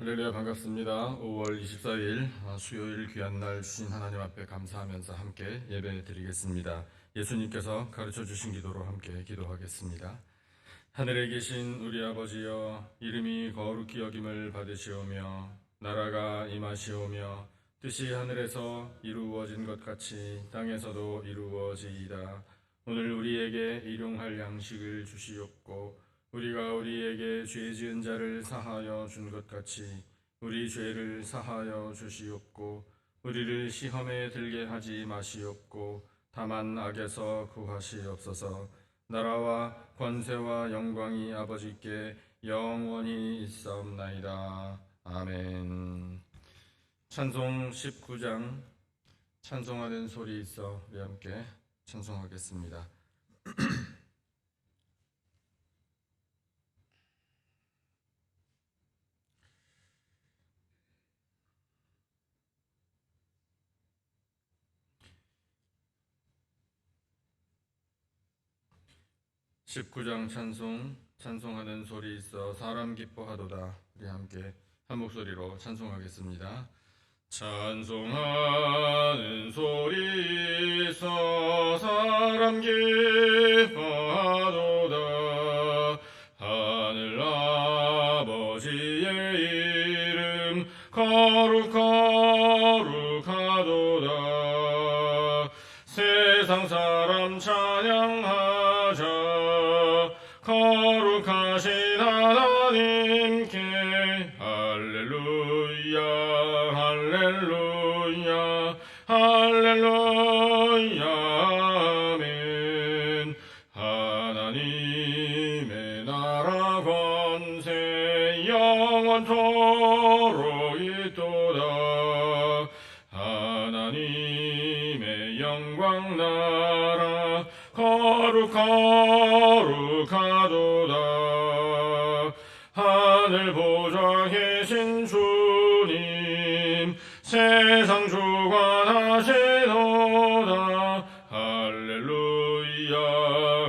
할렐루야 반갑습니다. 5월 24일 아, 수요일 귀한 날 주신 하나님 앞에 감사하면서 함께 예배 드리겠습니다. 예수님께서 가르쳐 주신 기도로 함께 기도하겠습니다. 하늘에 계신 우리 아버지여 이름이 거룩히 여김을 받으시오며 나라가 임하시오며 뜻이 하늘에서 이루어진 것 같이 땅에서도 이루어지이다. 오늘 우리에게 일용할 양식을 주시옵고 우리가 우리에게 죄 지은 자를 사하여 준 것 같이 우리 죄를 사하여 주시옵고 우리를 시험에 들게 하지 마시옵고 다만 악에서 구하시옵소서. 나라와 권세와 영광이 아버지께 영원히 있사옵나이다. 아멘. 찬송 19장. 찬송하는 소리 있어 우리 함께 찬송하겠습니다. 19장 찬송 찬송하는 소리 있어 사람 기뻐하도다. 우리 함께 한 목소리로 찬송하겠습니다. 찬송하는 소리 있어 사람 기뻐하도다. 하늘 아버지의 이름 거룩 거룩하도다. 세상 사람 찬양하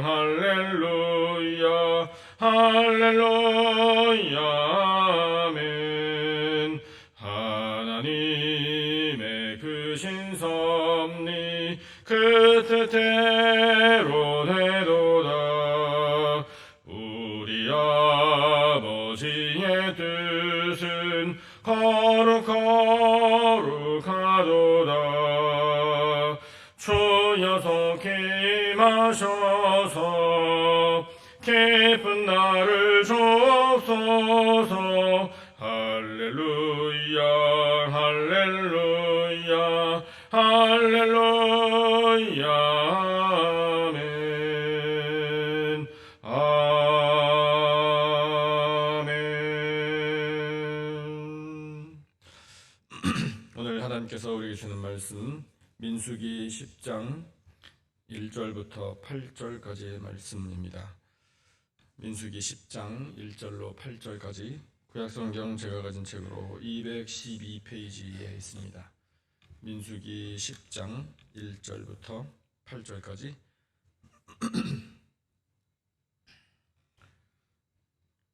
할렐루야 할렐루야 하나님께서 우리에게 주는 말씀 민수기 10장 1절부터 8절까지의 말씀입니다. 민수기 10장 1절로 8절까지 구약성경 제가 가진 책으로 212페이지에 있습니다. 민수기 10장 1절부터 8절까지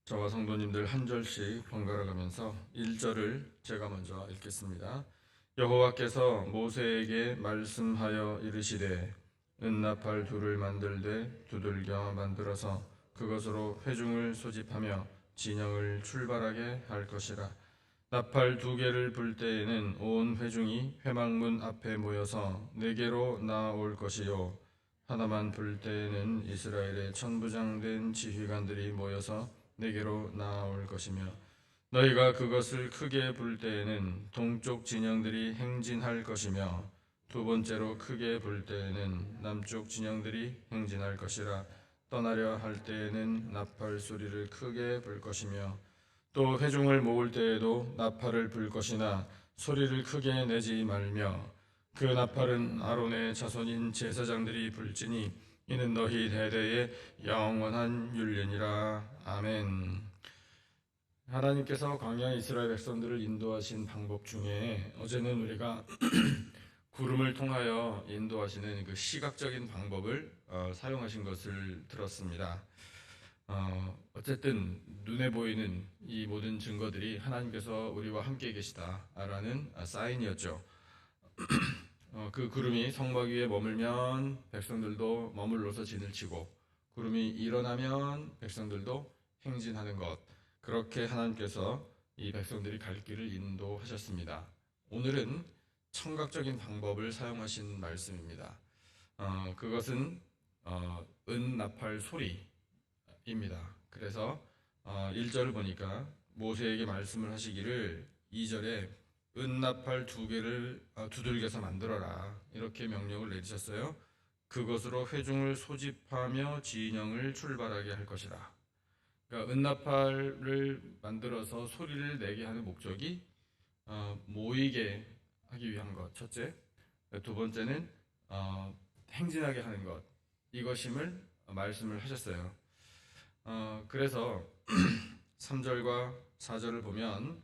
저와 성도님들 한 절씩 번갈아 가면서 1절을 제가 먼저 읽겠습니다. 여호와께서 모세에게 말씀하여 이르시되 은나팔 둘을 만들되 두들겨 만들어서 그것으로 회중을 소집하며 진영을 출발하게 할 것이라. 나팔 두 개를 불 때에는 온 회중이 회막문 앞에 모여서 네개로 나올 것이요. 하나만 불 때에는 이스라엘의 천부장된 지휘관들이 모여서 네개로 나올 것이며 너희가 그것을 크게 불 때에는 동쪽 진영들이 행진할 것이며 두 번째로 크게 불 때에는 남쪽 진영들이 행진할 것이라 떠나려 할 때에는 나팔 소리를 크게 불 것이며 또 회중을 모을 때에도 나팔을 불 것이나 소리를 크게 내지 말며 그 나팔은 아론의 자손인 제사장들이 불지니 이는 너희 대대의 영원한 율례니라 아멘. 하나님께서 광야 이스라엘 백성들을 인도하신 방법 중에 어제는 우리가 구름을 통하여 인도하시는 그 시각적인 방법을 어, 사용하신 것을 들었습니다. 어, 어쨌든 눈에 보이는 이 모든 증거들이 하나님께서 우리와 함께 계시다라는 사인이었죠. 어, 그 구름이 성막 위에 머물면 백성들도 머물러서 진을 치고 구름이 일어나면 백성들도 행진하는 것 그렇게 하나님께서 이 백성들이 갈 길을 인도하셨습니다. 오늘은 청각적인 방법을 사용하신 말씀입니다. 어, 그것은 어, 은나팔 소리입니다. 그래서 어, 1절을 보니까 모세에게 말씀을 하시기를 2절에 은나팔 두 개를 어, 두들겨서 만들어라 이렇게 명령을 내리셨어요. 그것으로 회중을 소집하며 진영을 출발하게 할 것이라. 그러니까 은나팔을 만들어서 소리를 내게 하는 목적이 어, 모이게 하기 위한 것 첫째, 두 번째는 어, 행진하게 하는 것 이것임을 말씀을 하셨어요. 어, 그래서 3절과 4절을 보면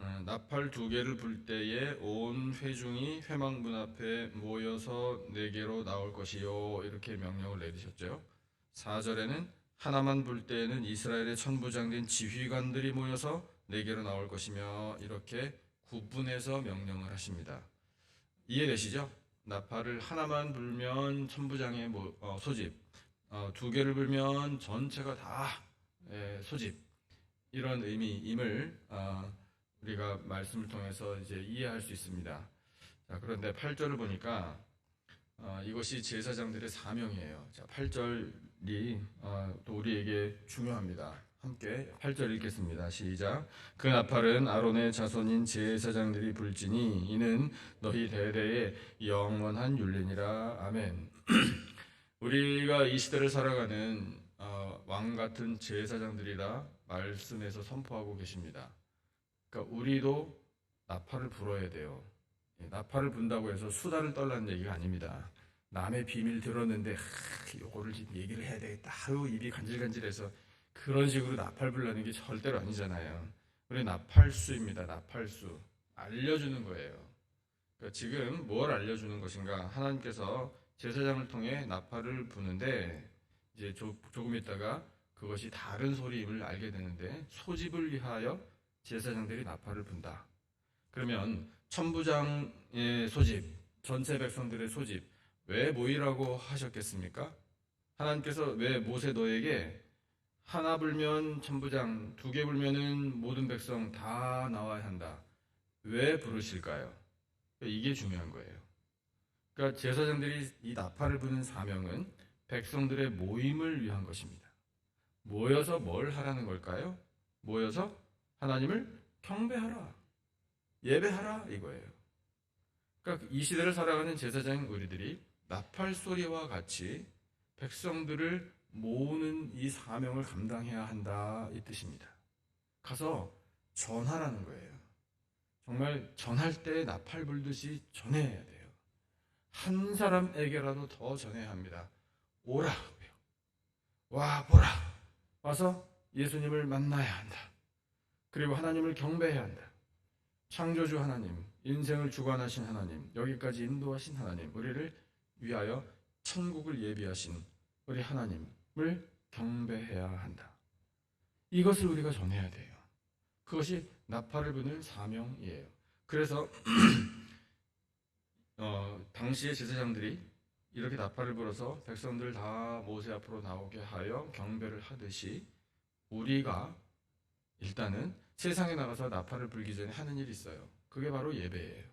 어, 나팔 두 개를 불 때에 온 회중이 회망문 앞에 모여서 네 개로 나올 것이요 이렇게 명령을 내리셨죠. 4절에는 하나만 불 때에는 이스라엘의 천부장된 지휘관들이 모여서 네개로 나올 것이며 이렇게 구분해서 명령을 하십니다. 이해되시죠? 나팔을 하나만 불면 천부장의 모- 어, 소집, 어, 두 개를 불면 전체가 다 예, 소집 이런 의미임을 어, 우리가 말씀을 통해서 이제 이해할 수 있습니다. 자, 그런데 8절을 보니까 어, 이것이 제사장들의 사명이에요. 자, 8절이 어, 또 우리에게 중요합니다. 함께 8절 읽겠습니다. 시작. 그 나팔은 아론의 자손인 제사장들이 불지니 이는 너희 대대의 영원한 율례니라. 아멘. 우리가 이 시대를 살아가는 어, 왕 같은 제사장들이라 말씀에서 선포하고 계십니다. 그러니까 우리도 나팔을 불어야 돼요. 예, 나팔을 분다고 해서 수다를 떨라는 얘기가 아닙니다. 남의 비밀 들었는데 하, 요거를 지금 얘기를 해야 되겠다. 아유 입이 간질간질해서 그런 식으로 나팔 불라는 게 절대로 아니잖아요. 우리 나팔수입니다. 나팔수 알려주는 거예요. 그러니까 지금 뭘 알려주는 것인가? 하나님께서 제사장을 통해 나팔을 부는데 이제 조, 조금 있다가 그것이 다른 소리임을 알게 되는데 소집을 위하여 제사장들이 나팔을 분다. 그러면 천부장의 소집, 전체 백성들의 소집 왜 모이라고 하셨겠습니까? 하나님께서 왜 모세 너에게 하나 불면 천부장, 두 개 불면은 모든 백성 다 나와야 한다. 왜 부르실까요? 이게 중요한 거예요. 그러니까 제사장들이 이 나팔을 부는 사명은 백성들의 모임을 위한 것입니다. 모여서 뭘 하라는 걸까요? 모여서 하나님을 경배하라. 예배하라 이거예요. 그러니까 이 시대를 살아가는 제사장 우리들이 나팔 소리와 같이 백성들을 모으는 이 사명을 감당해야 한다 이 뜻입니다. 가서 전하라는 거예요. 정말 전할 때 나팔 불듯이 전해야 돼요. 한 사람에게라도 더 전해야 합니다. 오라고요. 와 보라. 와서 예수님을 만나야 한다. 그리고 하나님을 경배해야 한다. 창조주 하나님, 인생을 주관하신 하나님, 여기까지 인도하신 하나님, 우리를 위하여 천국을 예비하신 우리 하나님을 경배해야 한다. 이것을 우리가 전해야 돼요. 그것이 나팔을 부는 사명이에요. 그래서 어, 당시의 제사장들이 이렇게 나팔을 불어서 백성들 다 모세 앞으로 나오게 하여 경배를 하듯이 우리가 일단은 세상에 나가서 나팔을 불기 전에 하는 일이 있어요. 그게 바로 예배예요.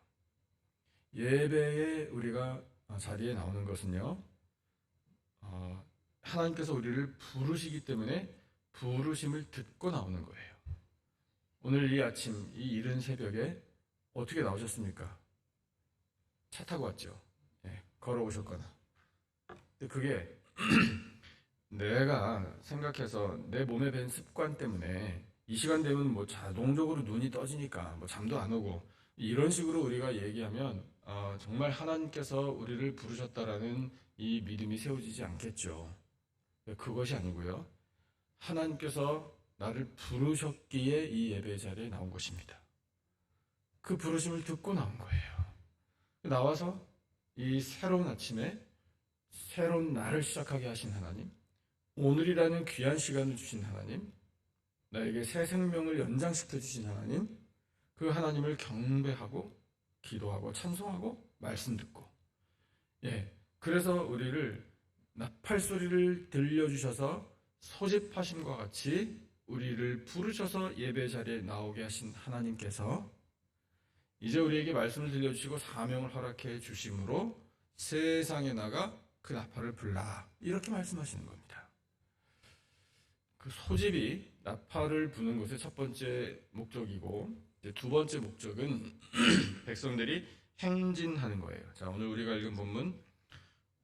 예배에 우리가 자리에 나오는 것은요, 어, 하나님께서 우리를 부르시기 때문에 부르심을 듣고 나오는 거예요. 오늘 이 아침, 이 이른 새벽에 어떻게 나오셨습니까? 차 타고 왔죠. 예, 걸어오셨거나. 근데 그게 내가 생각해서 내 몸에 밴 습관 때문에 이 시간 되면 뭐 자동적으로 눈이 떠지니까 뭐 잠도 안 오고 이런 식으로 우리가 얘기하면 어, 정말 하나님께서 우리를 부르셨다라는 이 믿음이 세워지지 않겠죠. 그것이 아니고요. 하나님께서 나를 부르셨기에 이 예배 자리에 나온 것입니다. 그 부르심을 듣고 나온 거예요. 나와서 이 새로운 아침에 새로운 날을 시작하게 하신 하나님, 오늘이라는 귀한 시간을 주신 하나님, 나에게 새 생명을 연장시켜 주신 하나님, 그 하나님을 경배하고 기도하고 찬송하고 말씀 듣고, 예, 그래서 우리를 나팔 소리를 들려주셔서 소집하심과 같이 우리를 부르셔서 예배 자리에 나오게 하신 하나님께서 이제 우리에게 말씀을 들려주시고 사명을 허락해 주심으로 세상에 나가 그 나팔을 불라 이렇게 말씀하시는 겁니다. 그 소집이 나팔을 부는 것의 첫 번째 목적이고 두 번째 목적은 백성들이 행진하는 거예요. 자 오늘 우리가 읽은 본문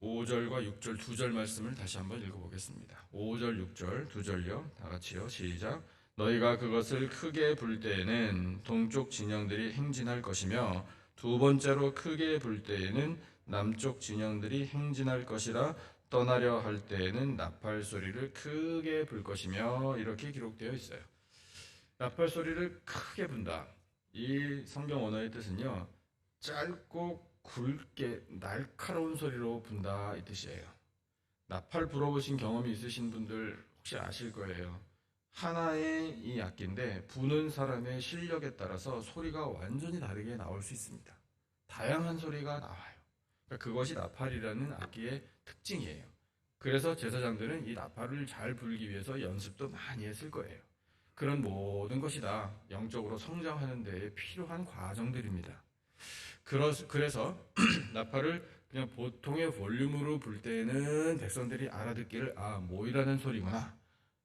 5절과 6절 두 절 말씀을 다시 한번 읽어보겠습니다. 5절 6절 두 절요 다 같이요 시작. 너희가 그것을 크게 불 때에는 동쪽 진영들이 행진할 것이며 두 번째로 크게 불 때에는 남쪽 진영들이 행진할 것이라 떠나려 할 때에는 나팔 소리를 크게 불 것이며 이렇게 기록되어 있어요. 나팔 소리를 크게 분다. 이 성경 언어의 뜻은요. 짧고 굵게 날카로운 소리로 분다 이 뜻이에요. 나팔 불어보신 경험이 있으신 분들 혹시 아실 거예요. 하나의 이 악기인데 부는 사람의 실력에 따라서 소리가 완전히 다르게 나올 수 있습니다. 다양한 소리가 나와요. 그러니까 그것이 나팔이라는 악기의 특징이에요. 그래서 제사장들은 이 나팔을 잘 불기 위해서 연습도 많이 했을 거예요. 그런 모든 것이 다 영적으로 성장하는 데에 필요한 과정들입니다. 그래서 나팔을 그냥 보통의 볼륨으로 불 때는 백성들이 알아듣기를 아 모이라는 소리구나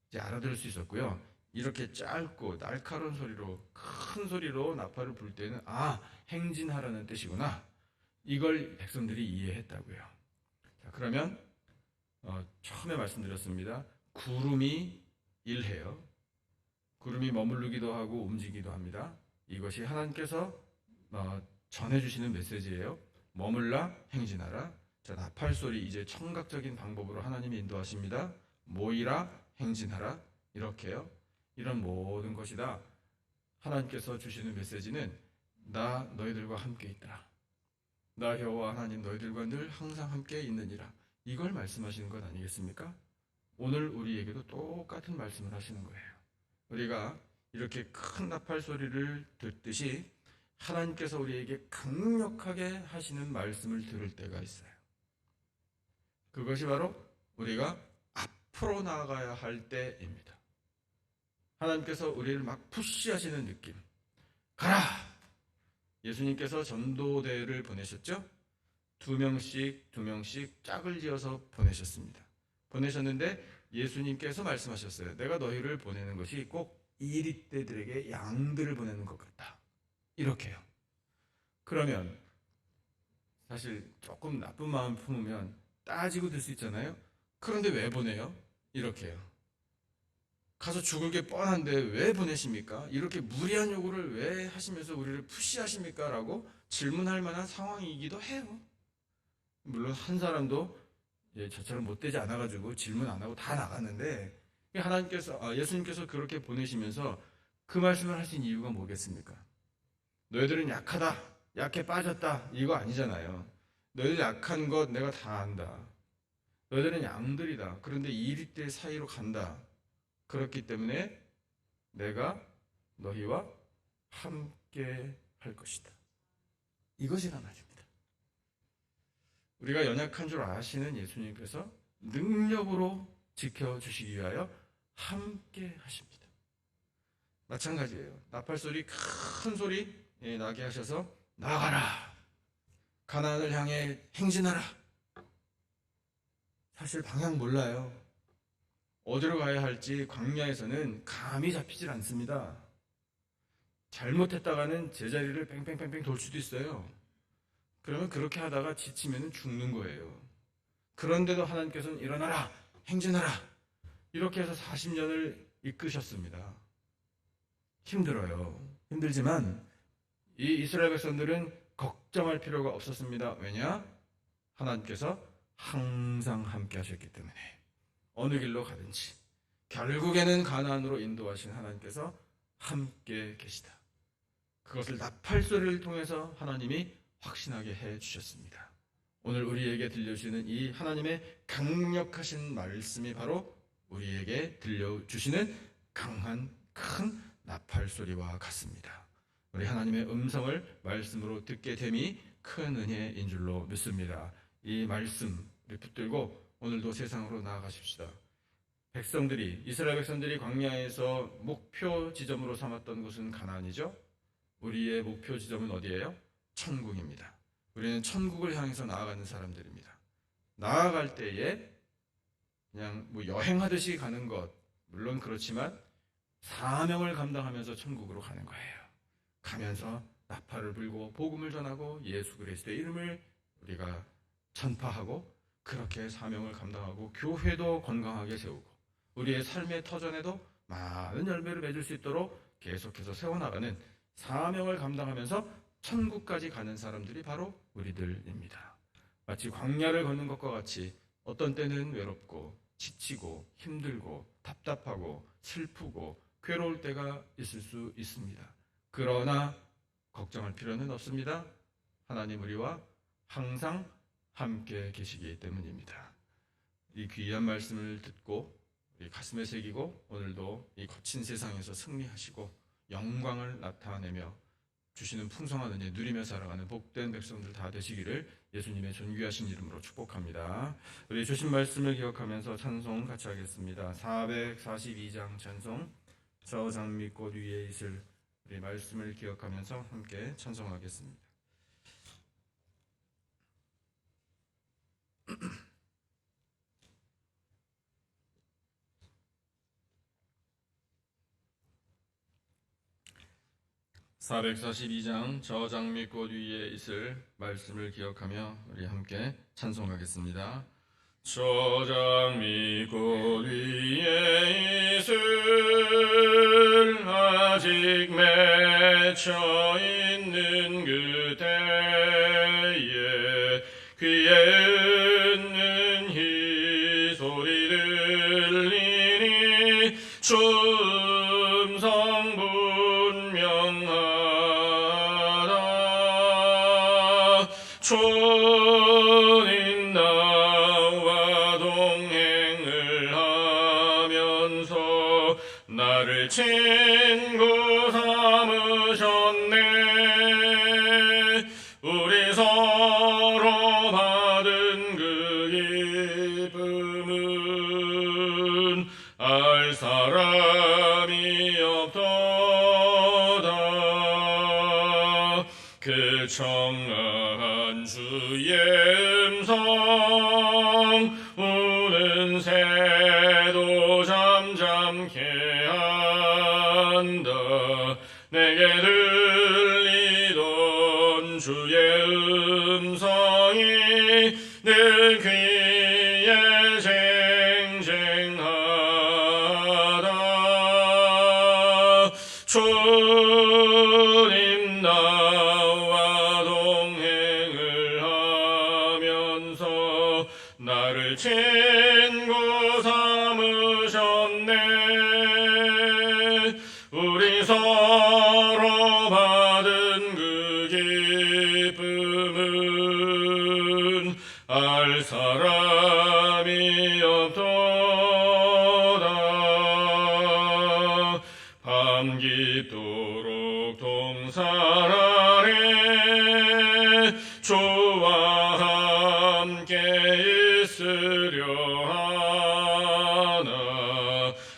이제 알아들을 수 있었고요. 이렇게 짧고 날카로운 소리로 큰 소리로 나팔을 불 때는 아 행진하라는 뜻이구나 이걸 백성들이 이해했다고요. 자 그러면 어, 처음에 말씀드렸습니다. 구름이 일해요. 구름이 머무르기도 하고 움직이기도 합니다. 이것이 하나님께서 어, 전해주시는 메시지예요. 머물라 행진하라. 자 나팔 소리 이제 청각적인 방법으로 하나님이 인도하십니다. 모이라 행진하라 이렇게요. 이런 모든 것이 다. 하나님께서 주시는 메시지는 나 너희들과 함께 있다. 나 여호와 하나님 너희들과 늘 항상 함께 있느니라. 이걸 말씀하시는 것 아니겠습니까? 오늘 우리에게도 똑같은 말씀을 하시는 거예요. 우리가 이렇게 큰 나팔 소리를 듣듯이 하나님께서 우리에게 강력하게 하시는 말씀을 들을 때가 있어요. 그것이 바로 우리가 앞으로 나아가야 할 때입니다. 하나님께서 우리를 막 푸시하시는 느낌. 가라! 예수님께서 전도대를 보내셨죠? 두 명씩, 두 명씩 짝을 지어서 보내셨습니다. 보내셨는데 예수님께서 말씀하셨어요. 내가 너희를 보내는 것이 꼭 이리떼들에게 양들을 보내는 것 같다. 이렇게요. 그러면 사실 조금 나쁜 마음 품으면 따지고 들 수 있잖아요. 그런데 왜 보내요? 이렇게요. 가서 죽을 게 뻔한데 왜 보내십니까? 이렇게 무리한 요구를 왜 하시면서 우리를 푸시하십니까? 라고 질문할 만한 상황이기도 해요. 물론 한 사람도 예, 저처럼 못되지 않아가지고 질문 안 하고 다 나갔는데 하나님께서 아, 예수님께서 그렇게 보내시면서 그 말씀을 하신 이유가 뭐겠습니까? 너희들은 약하다, 약해 빠졌다 이거 아니잖아요. 너희들 약한 것 내가 다 안다. 너희들은 양들이다. 그런데 이리떼 사이로 간다. 그렇기 때문에 내가 너희와 함께 할 것이다. 이것이란 말입니다. 우리가 연약한 줄 아시는 예수님께서 능력으로 지켜주시기 위하여 함께 하십니다. 마찬가지예요. 나팔 소리, 큰 소리 예, 나게 하셔서 나가라. 가나안을 향해 행진하라. 사실 방향 몰라요. 어디로 가야 할지 광야에서는 감이 잡히질 않습니다. 잘못했다가는 제자리를 뺑뺑뺑뺑 돌 수도 있어요. 그러면 그렇게 하다가 지치면 죽는 거예요. 그런데도 하나님께서는 일어나라, 행진하라. 이렇게 해서 40년을 이끄셨습니다. 힘들어요. 힘들지만 이 이스라엘 백성들은 걱정할 필요가 없었습니다. 왜냐? 하나님께서 항상 함께 하셨기 때문에 어느 길로 가든지 결국에는 가나안으로 인도하신 하나님께서 함께 계시다. 그것을 나팔 소리를 통해서 하나님이 확신하게 해 주셨습니다. 오늘 우리에게 들려주시는 이 하나님의 강력하신 말씀이 바로 우리에게 들려주시는 강한 큰 나팔 소리와 같습니다. 우리 하나님의 음성을 말씀으로 듣게 됨이 큰 은혜인 줄로 믿습니다. 이 말씀을 붙들고 오늘도 세상으로 나아가십시다. 백성들이 이스라엘 백성들이 광야에서 목표 지점으로 삼았던 곳은 가나안이죠. 우리의 목표 지점은 어디예요? 천국입니다. 우리는 천국을 향해서 나아가는 사람들입니다. 나아갈 때에 그냥 뭐 여행하듯이 가는 것 물론 그렇지만 사명을 감당하면서 천국으로 가는 거예요. 가면서 나팔을 불고 복음을 전하고 예수 그리스도의 이름을 우리가 전파하고 그렇게 사명을 감당하고 교회도 건강하게 세우고 우리의 삶의 터전에도 많은 열매를 맺을 수 있도록 계속해서 세워나가는 사명을 감당하면서 천국까지 가는 사람들이 바로 우리들입니다. 마치 광야를 걷는 것과 같이 어떤 때는 외롭고 지치고 힘들고 답답하고 슬프고 괴로울 때가 있을 수 있습니다. 그러나 걱정할 필요는 없습니다. 하나님 우리와 항상 함께 계시기 때문입니다. 이 귀한 말씀을 듣고 우리 가슴에 새기고 오늘도 이 거친 세상에서 승리하시고 영광을 나타내며 주시는 풍성한 은혜 누리며 살아가는 복된 백성들 다 되시기를 예수님의 존귀하신 이름으로 축복합니다. 우리 주신 말씀을 기억하면서 찬송 같이 하겠습니다. 442장 찬송 저 장미꽃 위에 있을 우리 말씀을 기억하면서 함께 찬송하겠습니다. (442장) 저 장미꽃 위에 있을 말씀을 기억하며 우리 함께 찬송하겠습니다. 저 장미꽃 위에 있을 아직 맺혀 있는 그때에 귀에 주님 나와 동행을 하면서 나를 친구 내 귀에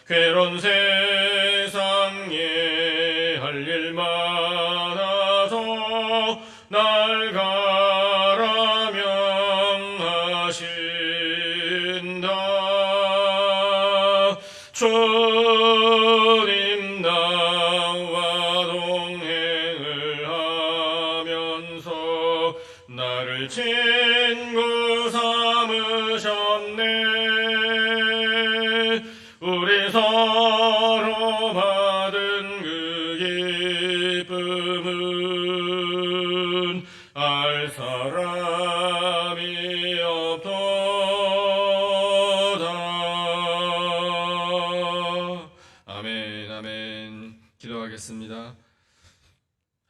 괴로운 세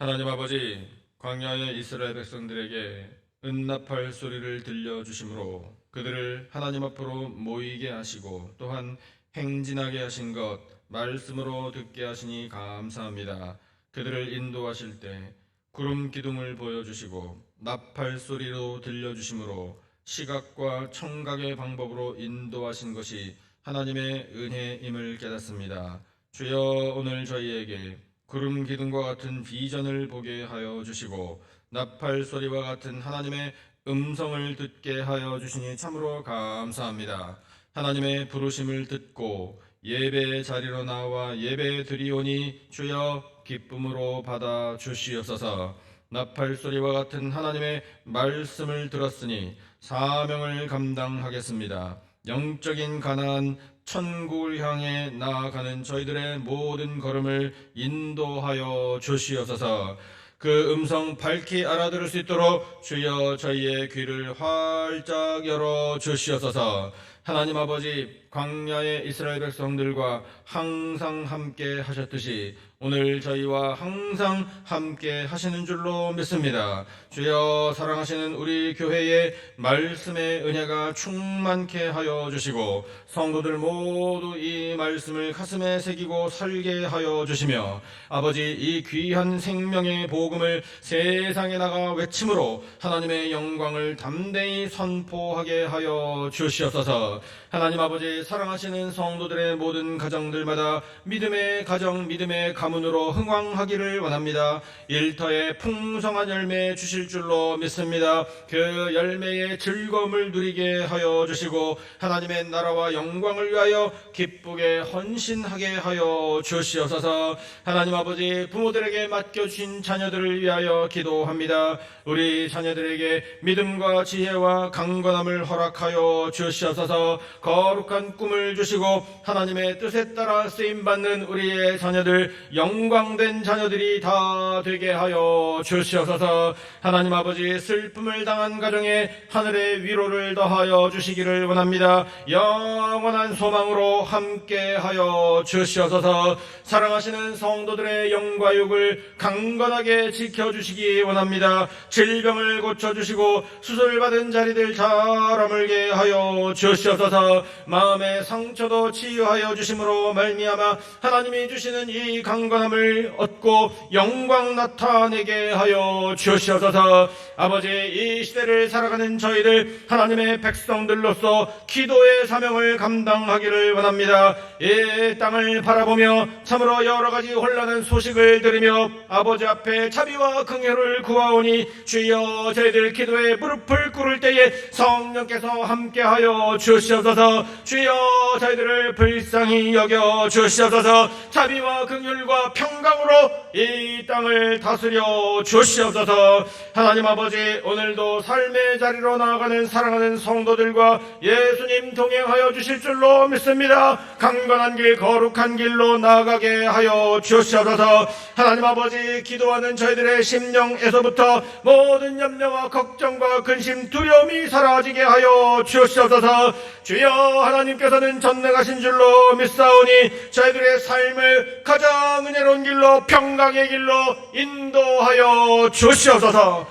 하나님 아버지 광야의 이스라엘 백성들에게 은나팔 소리를 들려 주심으로 그들을 하나님 앞으로 모이게 하시고 또한 행진하게 하신 것 말씀으로 듣게 하시니 감사합니다. 그들을 인도하실 때 구름 기둥을 보여주시고 나팔 소리로 들려주심으로 시각과 청각의 방법으로 인도하신 것이 하나님의 은혜임을 깨닫습니다. 주여 오늘 저희에게 구름 기둥과 같은 비전을 보게 하여 주시고 나팔 소리와 같은 하나님의 음성을 듣게 하여 주시니 참으로 감사합니다. 하나님의 부르심을 듣고 예배 자리로 나와 예배 드리오니 주여 기쁨으로 받아 주시옵소서. 나팔 소리와 같은 하나님의 말씀을 들었으니 사명을 감당하겠습니다. 영적인 가난 천국을 향해 나아가는 저희들의 모든 걸음을 인도하여 주시옵소서. 그 음성 밝히 알아들을 수 있도록 주여 저희의 귀를 활짝 열어 주시옵소서. 하나님 아버지 광야의 이스라엘 백성들과 항상 함께 하셨듯이 오늘 저희와 항상 함께 하시는 줄로 믿습니다. 주여 사랑하시는 우리 교회의 말씀의 은혜가 충만케 하여 주시고 성도들 모두 이 말씀을 가슴에 새기고 살게 하여 주시며 아버지 이 귀한 생명의 복음을 세상에 나가 외침으로 하나님의 영광을 담대히 선포하게 하여 주시옵소서. 하나님 아버지 사랑하시는 성도들의 모든 가정들마다 믿음의 가정, 믿음의 가문으로 흥왕하기를 원합니다. 일터에 풍성한 열매 주실 줄로 믿습니다. 그 열매의 즐거움을 누리게 하여 주시고 하나님의 나라와 영광을 위하여 기쁘게 헌신하게 하여 주시옵소서. 하나님 아버지 부모들에게 맡겨주신 자녀들을 위하여 기도합니다. 우리 자녀들에게 믿음과 지혜와 강건함을 허락하여 주시옵소서. 거룩한 꿈을 주시고 하나님의 뜻에 따라 쓰임 받는 우리의 자녀들 영광된 자녀들이 다 되게 하여 주시옵소서. 하나님 아버지 슬픔을 당한 가정에 하늘의 위로를 더하여 주시기를 원합니다. 영원한 소망으로 함께 하여 주시옵소서. 사랑하시는 성도들의 영과 육을 강건하게 지켜 주시기 원합니다. 질병을 고쳐 주시고 수술 받은 자리들 잘 아물게 하여 주시옵소서. 마음의 상처도 치유하여 주심으로 말미암아 하나님이 주시는 이 강건함을 얻고 영광 나타내게 하여 주시옵소서. 아버지 이 시대를 살아가는 저희들 하나님의 백성들로서 기도의 사명을 감당하기를 원합니다. 이 땅을 바라보며 참으로 여러 가지 혼란한 소식을 들으며 아버지 앞에 자비와 긍휼을 구하오니 주여 저희들 기도에 무릎을 꿇을 때에 성령께서 함께하여 주시옵소서 주여 저희들을 불쌍히 여겨 주시옵소서. 자비와 긍휼과 평강으로 이 땅을 다스려 주시옵소서. 하나님 아버지 오늘도 삶의 자리로 나아가는 사랑하는 성도들과 예수님 동행하여 주실 줄로 믿습니다. 강건한 길 거룩한 길로 나아가게 하여 주시옵소서. 하나님 아버지 기도하는 저희들의 심령에서부터 모든 염려와 걱정과 근심 두려움이 사라지게 하여 주시옵소서. 주여 하나님께서는 전능하신 줄로 믿사오니 저희들의 삶을 가장 은혜로운 길로 평강의 길로 인도하여 주시옵소서.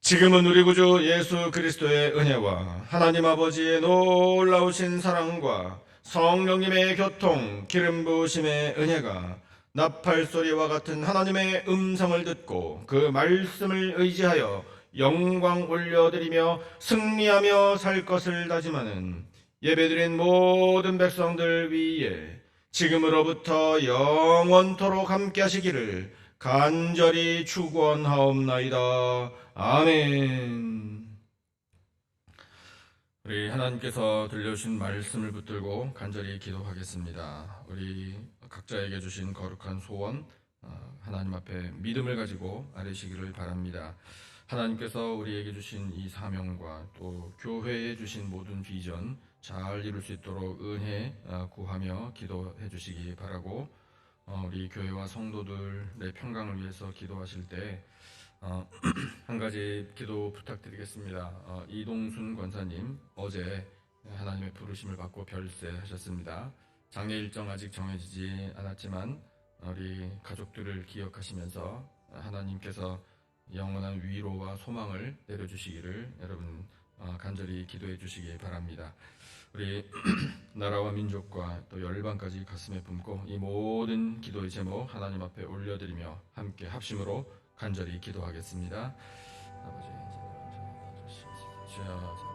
지금은 우리 구주 예수 그리스도의 은혜와 하나님 아버지의 놀라우신 사랑과 성령님의 교통, 기름 부으심의 은혜가 나팔 소리와 같은 하나님의 음성을 듣고 그 말씀을 의지하여 영광 올려드리며 승리하며 살 것을 다짐하는 예배드린 모든 백성들 위에 지금으로부터 영원토록 함께 하시기를 간절히 축원하옵나이다. 아멘. 우리 하나님께서 들려주신 말씀을 붙들고 간절히 기도하겠습니다. 우리 각자에게 주신 거룩한 소원 어, 하나님 앞에 믿음을 가지고 아뢰시기를 바랍니다. 하나님께서 우리에게 주신 이 사명과 또 교회에 주신 모든 비전 잘 이룰 수 있도록 은혜 어, 구하며 기도해 주시기 바라고 어, 우리 교회와 성도들의 평강을 위해서 기도하실 때 어, 한 가지 기도 부탁드리겠습니다. 어, 이동순 권사님 어제 하나님의 부르심을 받고 별세하셨습니다. 장례 일정 아직 정해지지 않았지만 우리 가족들을 기억하시면서 하나님께서 영원한 위로와 소망을 내려주시기를 여러분 어, 간절히 기도해 주시기 바랍니다. 우리 나라와 민족과 또 열방까지 가슴에 품고 이 모든 기도의 제목 하나님 앞에 올려드리며 함께 합심으로 간절히 기도하겠습니다. 아버지, 주여